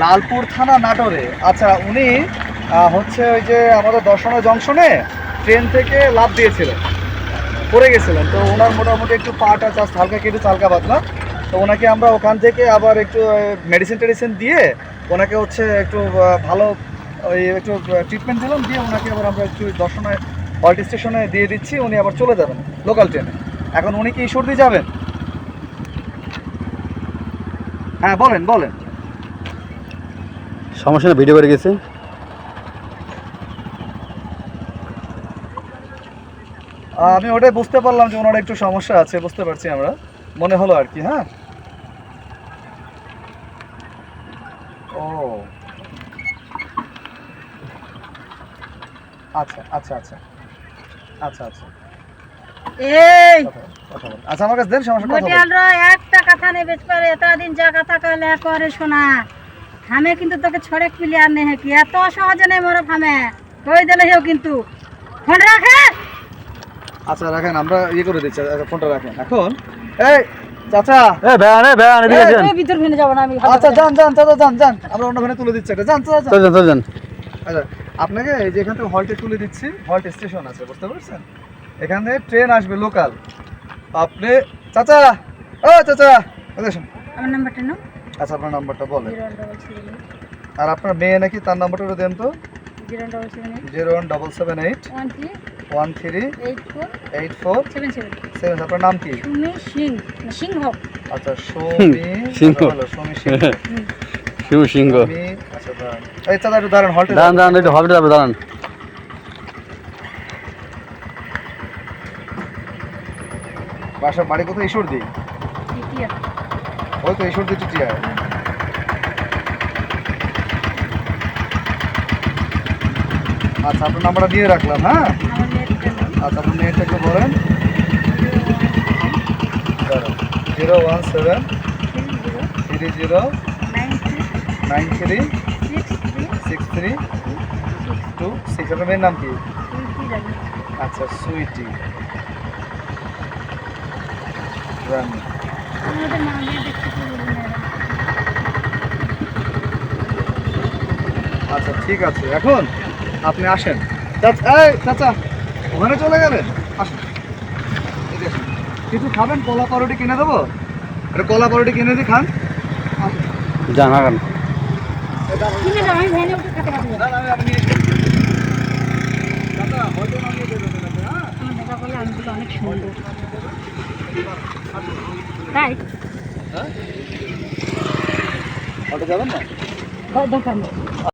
লালপুর থানা নাটোরে। আচ্ছা উনি হচ্ছে ওই যে আমাদের দর্শনা জংশনে ট্রেন থেকে লাভ দিয়েছিলেন। পড়ে গেছিলেন। তো ওনার মোটামুটি একটু পাটা চাষ হালকা কেটে হালকা পাতলা তো ওনাকে আমরা ওখান থেকে আবার একটু মেডিসিন টেডিসিন দিয়ে ওনাকে হচ্ছে একটু ভালো, ওই একটু ট্রিটমেন্ট দিলাম। দিয়ে ওনাকে আবার আমরা একটু দর্শনায় হল্ট স্টেশনে দিয়ে দিচ্ছি। উনি আবার চলে যাবেন লোকাল ট্রেনে এখন উনি কি ঈশ্বরদী যাবেন? হ্যাঁ বলেন বলেন। সমস্যা না ভিডিও করে গেছে। আমি ওটাই বুঝতে পারলাম যে ওনার একটু সমস্যা আছে বুঝতে পারছি আমরা। মনে হলো আর কি হ্যাঁ? ও। আচ্ছা আচ্ছা আচ্ছা। আচ্ছা আচ্ছা। এই। আচ্ছা আমার কাছে দেন সমস্যা কথা বল। একটা কথা নেই বেচ এতদিন যা কথা কলে করে শোনা। আমি কিন্তু তোকে ছড়ে প্লেয়ার নেই কি? এত সহজে নেই মোর ফামে কই দিলে হেও কিন্তু? ফোন রাখে আচ্ছা রাখেন আমরা ইয়ে করে দিচ্ছি আচ্ছা, ফোনটা রাখেন। এখন? এই চাচা! এ ভ্যান এ ভ্যান এদিকে আসেন। এই ভিতর ফেলে যাব না আমি আচ্ছা যান যান চাচা যান যান। আমরা অন্য ভ্যানে তুলে দিচ্ছি একটা। যান চাচা যান। চল যান চল যান। আচ্ছা আপনাকে এই যে এখান থেকে হল্টে তুলে দিচ্ছি হল্ট স্টেশন আছে বুঝতে পারছেন? এখানে ট্রেন আসবে লোকাল আপনি চাচা! ও চাচা! আমার নাম্বারটা নাও। আচ্ছা আপনার নাম্বারটা বলেন। আর আপনার মেয়ে নাকি? তার নাম্বারটা দেন তো। Zero one double seven eight. One three. Eight four eight four seven আপনার নাম কি? সিং। সিংহ। আচ্ছা সৌমি। সিংহ। আচ্ছা, সৌমি সিংহ। শিব সিংহ। আচ্ছা দাঁড়ান। এই একটু দাঁড়ান হল্টে দাঁড়ান দাঁড়ান একটু হবে যাবে দাঁড়ান। বাসা বাড়ি কোথায়? ঈশ্বর দিই ওই তো ঈশ্বর দিই টিটিআর আচ্ছা আপনার নাম্বারটা দিয়ে রাখলাম হ্যাঁ? আচ্ছা আপনি নেটটা বলেন zero one seven, three zero, nine three, six three, two six. আপনার মেয়ের নাম কি? আচ্ছা সুইটি। রানী আমাদের মা মেয়ে দেখতে পাবো না আচ্ছা ঠিক আছে এখন আপনি আসেন। চাচা এই চাচা ওখানে চলে গেলেন? আসুন। কিছু খাবেন? কলা পারোটি কিনে দেবো? কলা পারোটি কিনে দিই খান। আসুন। যান হাগান কিনে দাও আমি ভ্যানে উঠে খেতে পারব। না, না, আমি- আমি নিয়ে এসেছি। চাচা, হয়তো নামিয়ে দেবেন এটাকে, হ্যাঁ? সুন্দর। তাই? হ্যাঁ? হয়তো যাবেন না? দরকার নেই